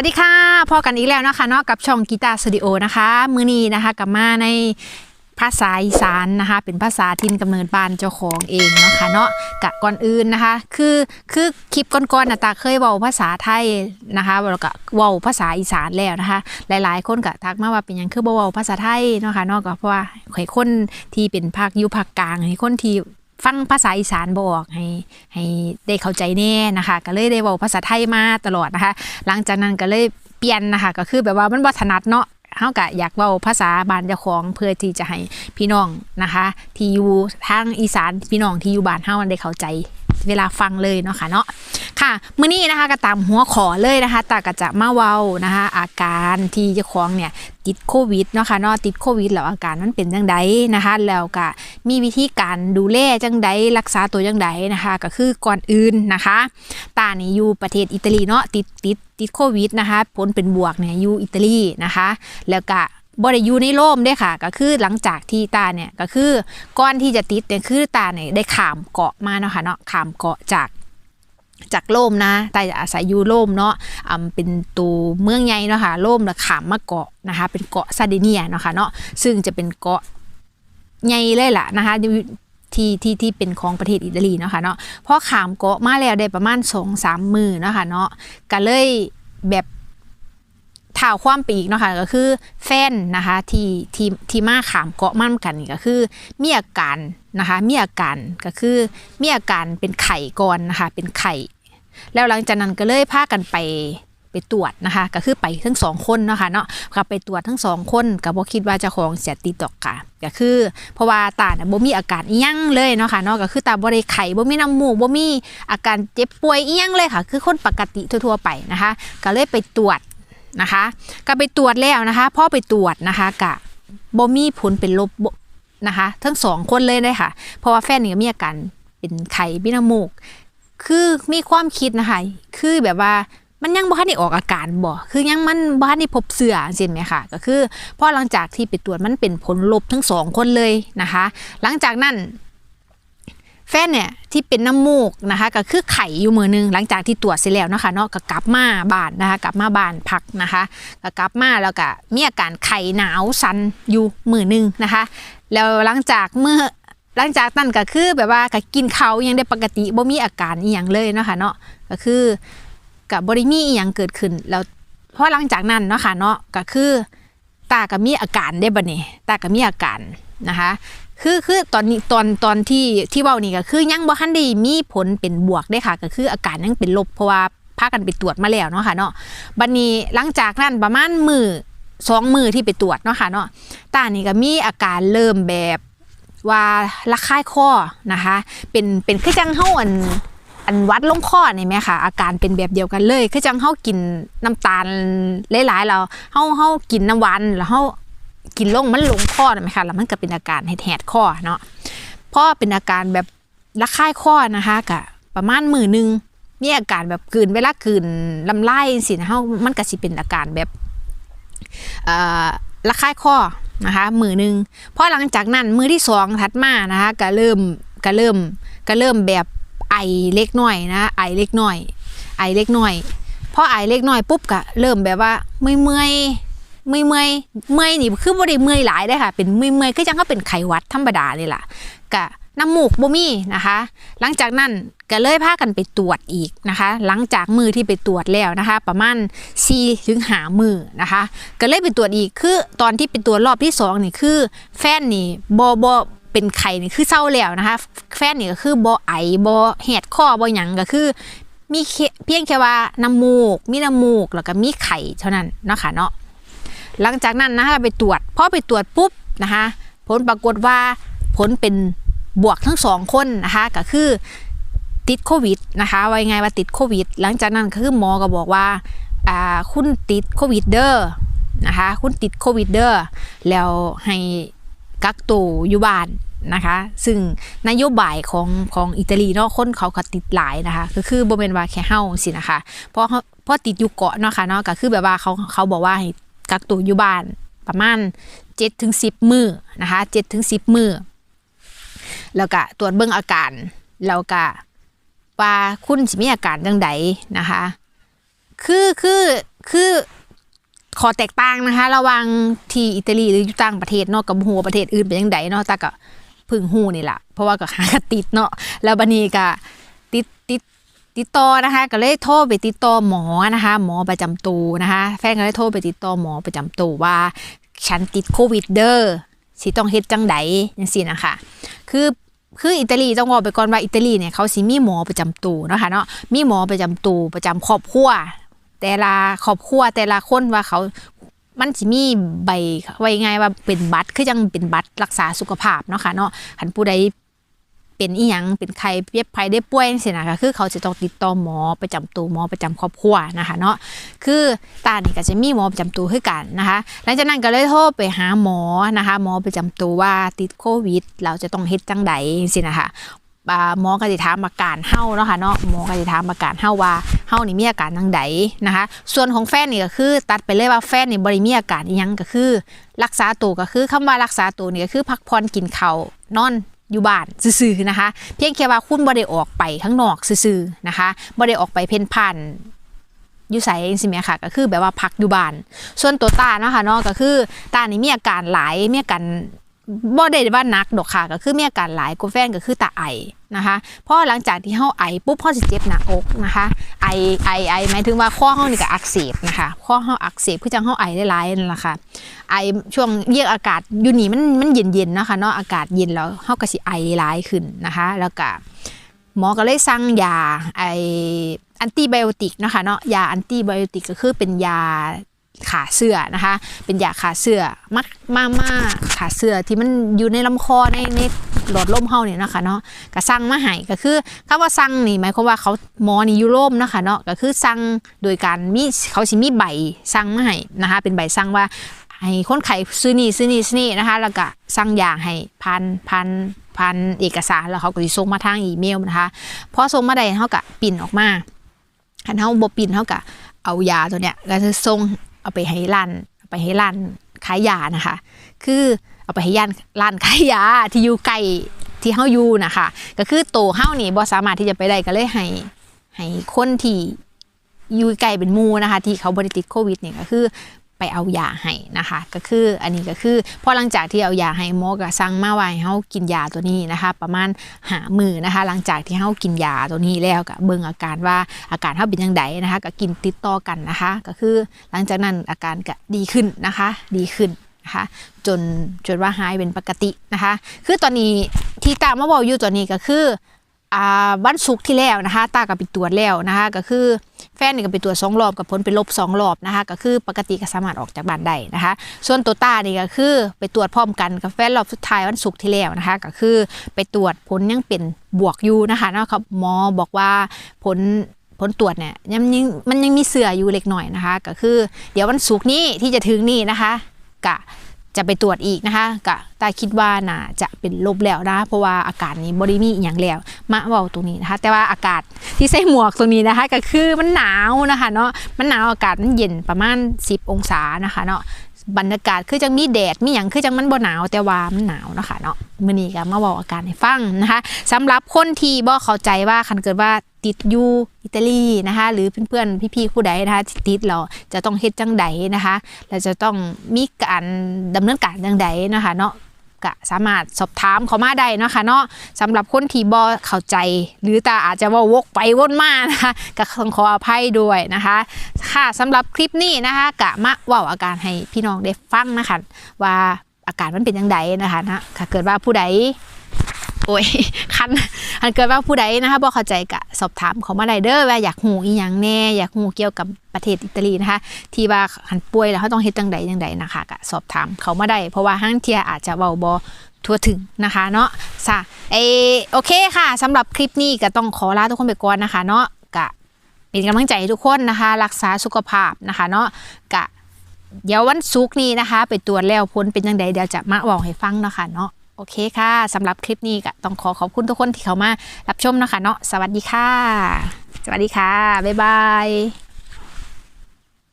วัสดีค่ะพอกันอีกแล้วนะคะเนาะกับช่องกีตาร์สตูดิโอนะคะมือนี้นะคะกับมาในภาษาอีสานนะคะ เป็นภาษาทินกำเนิดบ้านเจ้าของเองเนาะค่ะเนาะกะก่อนอื่นนะคะ คือคือคลิปก่อนๆนะตาเคยเว้าภาษาไทยนะคะแล้วก็เว้าภาษาอีสานแล้วนะคะ หลายๆ คนก็ทักมาว่าเป็นยังคือบ่เว้าภาษาไทยเนาะค่ะเนาะก็เพราะว่าให้คนที่เป็นภาคอยู่ภาคกลางให้คนที่ ฟังภาษาอีสานบอกให้ให้ได้เข้าใจแน่นะคะ ก็เลยได้เว้าภาษาไทยมาตลอดนะคะ หลังจากนั้นก็เลยเปลี่ยนนะคะก็คือแบบว่ามันบ่ถนัดเนาะเฮาก็อยากเว้าภาษาบ้านเจ้าของเพื่อที่จะให้พี่น้องนะคะ ที่อยู่ทางอีสานพี่น้องที่อยู่บ้านเฮาได้เข้าใจ เวลาฟังเลยเนาะค่ะเนาะค่ะมื้อนี้นะคะก็ตามหัวขอเลยนะคะตาก็จะมาเว้านะคะ อาการที่เจ้าของเนี่ยติดโควิดเนาะค่ะเนาะติดโควิดแล้วอาการมันเป็นจังไดนะคะ แล้วก็มีวิธีการดูแลจังไดรักษาตัวจังไดนะคะ ก็คือก่อนอื่นนะคะตานี่อยู่ประเทศอิตาลีเนาะติดติดติดโควิดนะคะผลเป็นบวกเนี่ยอยู่อิตาลีนะคะ แล้วก็ บ่ได้อยู่ในโรมเด้ค่ะ ก็คือหลังจากที่ตาเนี่ยก็คือก่อนที่จะติดเนี่ยคือตาเนี่ยได้ขามเกาะมาเนาะค่ะเนาะขามเกาะจากจากโรมนะตาอาศัยอยู่โรมเนาะอ่าเป็นตัวเมืองใหญ่เนาะค่ะโรมแล้วขามมาเกาะนะคะ เป็นเกาะซาร์ดิเนียเนาะค่ะเนาะซึ่งจะเป็นเกาะใหญ่เลยล่ะนะคะที่ที่ที่เป็นของประเทศอิตาลีเนาะค่ะเนาะพอขามเกาะมาแล้วได้ประมาณสองสามมือเนาะค่ะเนาะก็เลยแบบ ถ่าวความไปอีกเนาะค่ะก็คือแฟนนะคะที่ที่ที่มาขามเกาะมั่นกันก็คือมีอาการนะคะมีอาการก็คือมีอาการเป็นไข่ก่อนนะคะเป็นไข่ แล้วหลังจากนั้นก็เลยพากันไปไปตรวจนะคะก็คือไปทั้งสองคนนะคะเนาะก็ไปตรวจทั้งสองคนก็บ่คิดว่าจะของเสียติดดอกค่ะก็คือ เพราะว่าตาเนี่ยบ่มีอาการอีหยังเลยเนาะค่ะเนาะก็คือตาบ่ได้ไข้บ่มีน้ำมูกบ่มีอาการเจ็บป่วยอีหยังเลยค่ะ คือคนปกติทั่วๆไปนะคะ ก็เลยไปตรวจ นะคะ ก็ไปตรวจแล้วนะคะพ่อไปตรวจนะคะกะบ่มีผลเป็นลบนะคะ ทั้งสองคนเลยเลยค่ะ เพราะว่าแฟนนี่ก็มีอาการเป็นไข้มีน้ำมูก คือมีความคิดนะคะ คือแบบว่ามันยังบ่ทันได้ออกอาการบ่ คือยังมันบ่ทันได้พบเสื่อเห็นไหมคะก็คือพอหลังจากที่ไปตรวจมันเป็นผลลบทั้งสองคนเลยนะคะ หลังจากนั้น แฟนเนี่ยที่เป็นน้ำมูกนะคะก็คือไข่อยู่มือนึงหลังจากที่ตรวจเสร็จแล้วนะคะเนาะก็กลับมาบ้านนะคะกลับมาบ้านพักนะคะก็กลับมาแล้วก็มีอาการไข่หนาวสันอยู่มือนึงนะคะแล้วหลังจากเมื่อหลังจากนั้นก็คือแบบว่าก็กินเขายังได้ปกติบ่มีอาการอีหยังเลยนะคะเนาะก็คือกับบริมีอีหยังเกิดขึ้นแล้วเพราะหลังจากนั้นเนาะค่ะเนาะก็คือตาก็มีอาการได้บ่เนี่ยตาก็มีอาการนะคะ คือคือตอนนี้ตอนตอนที่ที่เว้านี่ก็คือยังบ่ทันได้มีผลเป็นบวกได้ค่ะ ก็คืออาการยังเป็นลบเพราะว่าพากันไปตรวจมาแล้วเนาะค่ะเนาะบัดนี้หลังจากนั้นประมาณมือสองมือที่ไปตรวจเนาะค่ะเนาะตานี่ก็มีอาการเริ่มแบบว่าระคายคอนะคะ เป็นเป็นคือจังเฮาอันอันวัดลงคอนี่ไหมค่ะ อาการเป็นแบบเดียวกันเลย คือจังเฮากินน้ำตาลหลายๆแล้วเฮาเฮากินน้ำหวานแล้วเฮา กินลงมันลงคอไหมคะแล้วมันก็เป็นอาการแหดคอเนาะพราะเป็นอาการแบบระคายคอนะคะกะประมาณมือหนึงมีอาการแบบกืนเวลากืนลำไส้สินะเฮามันก็สิเป็นอาการแบบเอ่อระคายคอนะคะมือหนึงพอหลังจากนั้นมือที่สองถัดมานะคะก็เริ่มก็เริ่มก็เริ่มแบบไอเล็กน้อยนะไอเล็กน้อยไอเล็กน้อยพอไอเล็กน้อยปุ๊บก็เริ่มแบบว่าเมื่อย เมื่อยเมื่อยเมื่อยนี่คือบ่ได้เมื่อยหลายได้ค่ะ เป็นเมื่อยเมื่อยคือจังเขาเป็นไขวัดธรรมดาเลยล่ะกะน้ำมูกบ่มีนะคะ หลังจากนั้นก็เลยพากันไปตรวจอีกนะคะ หลังจากมือที่ไปตรวจแล้วนะคะ ประมาณ4ถึงหามือนะคะ ก็เลยไปตรวจอีกคือตอนที่ไปตรวจรอบที่สองนี่คือ แฟนนี่บ่บ่เป็นไข้นี่คือเศร้าแล้วนะคะ แฟนนี่ก็คือบ่ไอบ่แหดคอบ่หยังก็คือมีเพียงแค่ว่าน้ำมูก มีน้ำมูกแล้วก็มีไข่เท่านั้นนะคะเนาะ หลังจากนั้นนะคะไปตรวจพอไปตรวจปุ๊บนะคะผลปรากฏว่าผลเป็นบวกทั้งสองคนนะคะก็คือติดโควิดนะคะว่ายังไงว่าติดโควิด หลังจากนั้นก็คือหมอก็บอกว่าอ่าคุณติดโควิดเด้อนะคะคุณติดโควิดเด้อแล้วให้กักตัวอยู่บ้านนะคะ ซึ่งนโยบายของของอิตาลีเนาะคนเขาก็ติดหลายนะคะ ก็คือบ่เป็นว่าแค่เฮาสินะคะเพราะเขาเพราะติดอยู่เกาะเนาะค่ะเนาะก็คือแบบว่าเขาเขาบอกว่าให้ กักตัวอยู่บ้านประมาณ7ถึง10 มื้อนะคะ7ถึง10 มื้อแล้วก็ตรวจเบิ่งอาการ แล้วก็ว่าคุณสิมีอาการจังใดนะคะ คือคือคือขอแตกต่างนะคะ ระว่างที่อิตาลีหรืออยู่ต่างประเทศนาะกับหัวประเทศอื่นเป็นยังไงเนาะแต่ก็พึ่งหูนี่แหละเพราะว่าก็หากระติดเนาะแล้วบันนี้ก็ติดติด ติดต่อนะคะ ก็เลยโทรไปติดต่อหมอนะคะ หมอประจำตัวนะคะ แฟนก็เลยโทรไปติดต่อหมอประจำตัวว่า ฉันติดโควิดเด้อสิต้องเฮ็ดจังไดจังซี่นะคะคือคืออิตาลีต้องบอกไปก่อนว่าอิตาลีเนี่ยเขาสิมีหมอประจำตัวเนาะคะเนาะมีหมอประจำตัวประจำครอบครัวแต่ละครอบครัวแต่ละคนว่าเขามันสิมีใบไว้ไงว่าเป็นบัตรคือจังเป็นบัตรรักษาสุขภาพเนาะค่ะเนาะคันผู้ใด เป็นอีหยังเป็นใครเปียบภัยได้ป่วยจังซี่นะคะคือเขาจะต้องติดต่อหมอประจำตัวหมอประจำครอบครัวนะคะเนาะคือตานี่ก็จะมีหมอประจำตัวคือกันนะคะหลังจากนั้นก็เลยโทรไปหาหมอนะคะ หมอประจำตัวว่าติดโควิด เราจะต้องเฮ็ดจังใดสินะคะหมอก็จะถามอาการเฮาเนาะค่ะเนาะหมอก็จะถามอาการเฮาว่าเฮานี่มีอาการจังใดนะคะ ส่วนของแฟนนี่ก็คือตัดไปเลยว่าแฟนนี่บ่ได้มีอาการอีหยังก็คือ รักษาตัวก็คือคำว่ารักษาตัวนี่ก็คือพักผ่อนกินข้าวนอน อยู่บ้านซื่อๆนะคะ เพียงแค่ว่าคุณบ่ได้ออกไปข้างนอกซื่อๆนะคะบ่ได้ออกไปเพ่นพ่านอยู่ใส่สิแม่ค่ะก็คือแบบว่าพักอยู่บ้าน ส่วนตัวตาเนาะค่ะเนาะก็คือตานี่มีอาการหลายมีอาการ บ่ได้ว่านักดอกค่ะ ก็คือมีอาการหลายกว่าแฟนก็คือตาไอนะคะเพราะหลังจากที่เฮาไอปุ๊บเฮาสิเจ็บหน้าอกนะคะไอไอไอหมายถึงว่าข้อเฮานี่ก็อักเสบนะคะข้อเฮาอักเสบคือจังเฮาไอได้หลายนั่นแหละค่ะไอช่วงเยียกอากาศอยู่นี่มันมันเย็นๆเนาะค่ะเนาะอากาศเย็นแล้วเฮาก็สิไอหลายขึ้นนะคะ แล้วก็หมอก็เลยสั่งยาไอแอนติไบโอติกนะคะเนาะยาแอนติไบโอติกก็คือเป็นยา ขาเสื่อนะคะ เป็นยาขาเสื่อมักมามาขาเสื่อที่มันอยู่ในลำคอในในหลอดลมเฮาเนี่ยนะคะเนาะก็สั่งมาให้ก็คือคำว่าสั่งนี่หมายความว่าเขาหมอนี่อยู่ร่มนะคะเนาะก็คือสั่งโดยการมีเขาสิมีใบสั่งมาให้นะคะเป็นใบสั่งว่าให้คนไข้ซื้อนี่ซื้อนี่ซื้อนี่นะคะ แล้วก็สั่งยาให้พันพันพันเอกสารแล้วเขาก็สิส่งมาทางอีเมลนะคะพอส่งมาได้เขาก็ปิ่นออกมาคันเขาบ่ปิ่นเขาก็เอายาตัวเนี้ยแล้วจะส่ง เอาไปให้ร้านเอาไปให้ร้านขายยานะคะ คือเอาไปให้ย่านร้านขายยาที่อยู่ไกลที่เฮาอยู่นะคะ ก็คือโตเฮานี่บ่สามารถที่จะไปได้ก็เลยให้ให้คนที่อยู่ไกลเป็นมูนะคะ ที่เขาบริติดโควิดเนี่ยก็คือ ไปเอายาให้นะคะ ก็คืออันนี้ก็คือพอหลังจากที่เอายาให้หมอก็สั่งมาไว้เขากินยาตัวนี้นะคะ ประมาณหามือนะคะ หลังจากที่เขากินยาตัวนี้แล้วก็เบิ่งอาการว่าอาการเขาเป็นยังไงนะคะก็กินติดต่อกันนะคะ ก็คือหลังจากนั้นอาการก็ดีขึ้นนะคะ ดีขึ้นนะคะจนจนว่าหายเป็นปกตินะคะ คือตอนนี้ที่ตามมาบอกอยู่ตัวนี้ก็คืออ่าวันศุกร์ที่แล้วนะคะ ตากับไปตรวจแล้วนะคะ ก็คือ แฟนนี่ก็ไปตรวจสองรอบกับผลเป็นลบสองรอบนะคะก็คือปกติก็สามารถออกจากบ้านได้นะคะ ส่วนตัวตานี่ก็คือไปตรวจพร้อมกันกับแฟนรอบสุดท้ายวันศุกร์ที่แล้วนะคะ ก็คือไปตรวจผลยังเป็นบวกอยู่นะคะเนาะครับหมอบอกว่าผลผลตรวจเนี่ยยังยังมันยังมีเสืออยู่เล็กหน่อยนะคะ ก็คือ เดี๋ยววันศุกร์นี้ที่จะถึงนี่นะคะกะ จะไปตรวจอีกนะคะกะตาคิดว่าน่าจะเป็นลบแล้วนะเพราะว่าอากาศนี้บริมีอย่างแล้วมาเว่าตรงนี้นะคะ แต่ว่าอากาศที่ใส่หมวกตรงนี้นะคะ ก็คือมันหนาวนะคะเนาะมันหนาวอากาศมันเย็นประมาณ 10 องศานะคะเนาะ บรรยากาศคือจังมีแดดมีอย่างคือจังมันบ่หนาวแต่ว่ามันหนาวเนาะคะเนาะมื้อนี้ก็มาบอกอาการให้ฟังนะคะสำหรับคนที่บ่เข้าใจว่าคันเกิดว่าติดอยู่อิตาลีนะคะ หรือเพื่อนๆพี่ๆผู้ใดนะคะที่ติดเราจะต้องเฮ็ดจังใดนะคะเราจะต้องมีการดำเนินการจังใดนะคะเนาะ ก็สามารถสอบถามเขามาได้นะคะเนาะสำหรับคนที่บ่เข้าใจ หรือตาอาจจะว่าวกไปวนมานะคะก็ต้องขออภัยด้วยนะคะ ค่ะสำหรับคลิปนี้นะคะกะมาว่าอาการให้พี่น้องได้ฟังนะคะว่าอาการมันเป็นยังไงนะคะนะถ้าเกิดว่าผู้ใด โอ้ยคันอันเกิดว่าผู้ใดนะคะบ่เข้าใจกะสอบถามเขามาได้เด้อว่าอยากหูอีหยังแน่อยากหูเกี่ยวกับประเทศอิตาลีนะคะ ที่ว่าหันป่วยแล้วเขาต้องเฮ็ดจังใดจังใดนะคะกะสอบถามเขามาได้เพราะว่าห้างเทียอาจจะเว้าบ่ทั่วถึงนะคะเนาะซะเออโอเคค่ะสำหรับคลิปนี้ก็ต้องขอลาทุกคนไปก่อนนะคะ เนาะกะเป็นกำลังใจทุกคนนะคะ รักษาสุขภาพนะคะ เนาะกะเดี๋ยววันศุกร์นี้นะคะ ไปตรวจแล้วผลเป็นยังไงเดี๋ยวจะมาบอกให้ฟังนะคะเนาะ โอเคค่ะสำหรับคลิปนี้ก็ต้องขอขอบคุณทุกคนที่เข้ามารับชมนะคะเนาะสวัสดีค่ะ สวัสดีค่ะ บ๊ายบาย